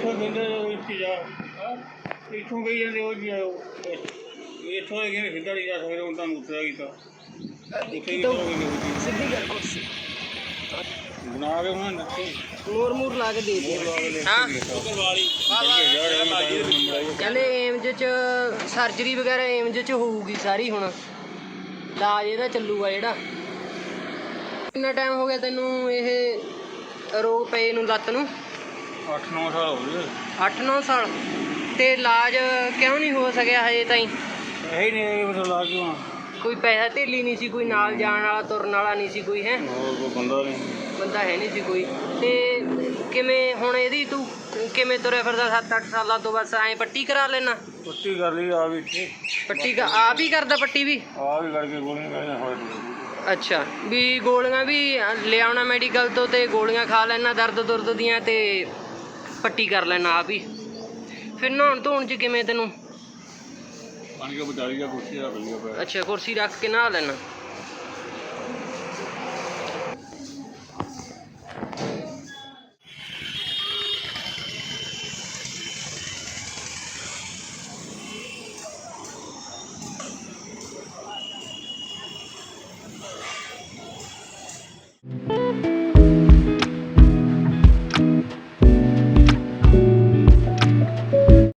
ਇੱਥੋਂ ਕਹਿੰਦੇ ਇੱਥੇ ਜਾ। ਇੱਥੋਂ ਗਈ ਜਾਂਦੇ ਉਹ ਜੀ ਆਓ। ਇੱਥੋਂ ਇਹ ਕਹਿੰਦੇ ਸਿੱਧਾ ਨਹੀਂ ਜਾ ਸਕਦੇ ਹੁਣ ਤੁਹਾਨੂੰ ਉੱਤਰਾ ਕੀਤਾ ਉੱਥੇ ਹੀ ਕਰੋਗੇ ਜੀ। ਸਿੱਧੀ ਕਰ ਕੁਰਸੀ ਬਣਾ ਕੇ ਉਹਨਾਂ ਨੇ ਮੋਰ ਮੂਰ ਲਾ ਕੇ ਦੇ ਦੇ ਹਾਂ। ਕਹਿੰਦੇ ਏਮਜ ਚ ਸਰਜਰੀ ਵਗੈਰਾ ਏਮਜ ਚ ਹੋਊਗੀ ਸਾਰੀ ਹੁਣ। ਇਲਾਜ ਇਹਦਾ ਚੱਲੂਗਾ ਜਿਹੜਾ। ਕਿੰਨਾ ਟਾਈਮ ਹੋ ਗਿਆ ਤੈਨੂੰ ਇਹ ਰੋਗ ਪਏ ਨੂੰ ਲੱਤ ਨੂੰ? 8-9 ਸਾਲ ਹੋ ਗਏ। 8-9 ਸਾਲ। ਤੇ ਇਲਾਜ ਕਿਉਂ ਨਹੀਂ ਹੋ ਸਕਿਆ ਹਜੇ ਤਾਈਂ? ਇਹ ਨਹੀਂ ਇਹ ਮਤਲਬ ਲਾ ਕਿਉਂ ਕੋਈ ਪੈਸਾ ਧੇਲੀ ਨਹੀਂ ਸੀ ਕੋਈ ਨਾਲ ਜਾਣ ਵਾਲਾ ਤੁਰਨ ਵਾਲਾ ਨਹੀਂ ਸੀ ਕੋਈ ਹੈ? ਹੋਰ ਕੋਈ ਬੰਦਾ ਨਹੀਂ। ਬੰਦਾ ਹੈ ਨਹੀਂ ਸੀ ਕੋਈ। ਤੇ ਕਿਵੇਂ ਹੁਣ ਇਹਦੀ ਤੂੰ ਕਿਵੇਂ ਤੁਰਿਆ ਫਿਰਦਾ 7-8 ਸਾਲਾਂ ਤੋਂ ਬਸ ਐਂ ਪੱਟੀ ਕਰਾ ਲੈਣਾ ਪੱਟੀ ਕਰ ਲਈ ਆ ਵੀ ਇੱਥੇ। ਪੱਟੀ ਕਾ ਆਪ ਹੀ ਕਰਦਾ ਪੱਟੀ ਵੀ? ਆ ਵੀ ਕਰਕੇ ਗੋਲੀਆਂ ਕਰਦੇ ਹੋਏ ਅੱਛਾ ਵੀ ਗੋਲੀਆਂ ਵੀ ਲਿਆਉਣਾ ਮੈਡੀਕਲ ਤੋਂ ਤੇ ਗੋਲੀਆਂ ਖਾ ਲੈਣਾ ਦਰਦ ਦੁਰਦ ਦੀਆਂ ਤੇ ਪੱਟੀ ਕਰ ਲੈਣਾ ਆਪ ਹੀ। ਫਿਰ ਨਹਾਉਣ ਧੋਣ ਚ ਕਿਵੇਂ ਤੈਨੂੰ? ਪਾਣੀ ਕੇ ਬਚਾਲੀ ਦਾ ਕੁਰਸੀ ਰੱਖ ਲਿਆ ਪਿਆ ਅੱਛਾ ਕੁਰਸੀ ਰੱਖ ਕੇ ਨਹਾ ਲੈਣਾ।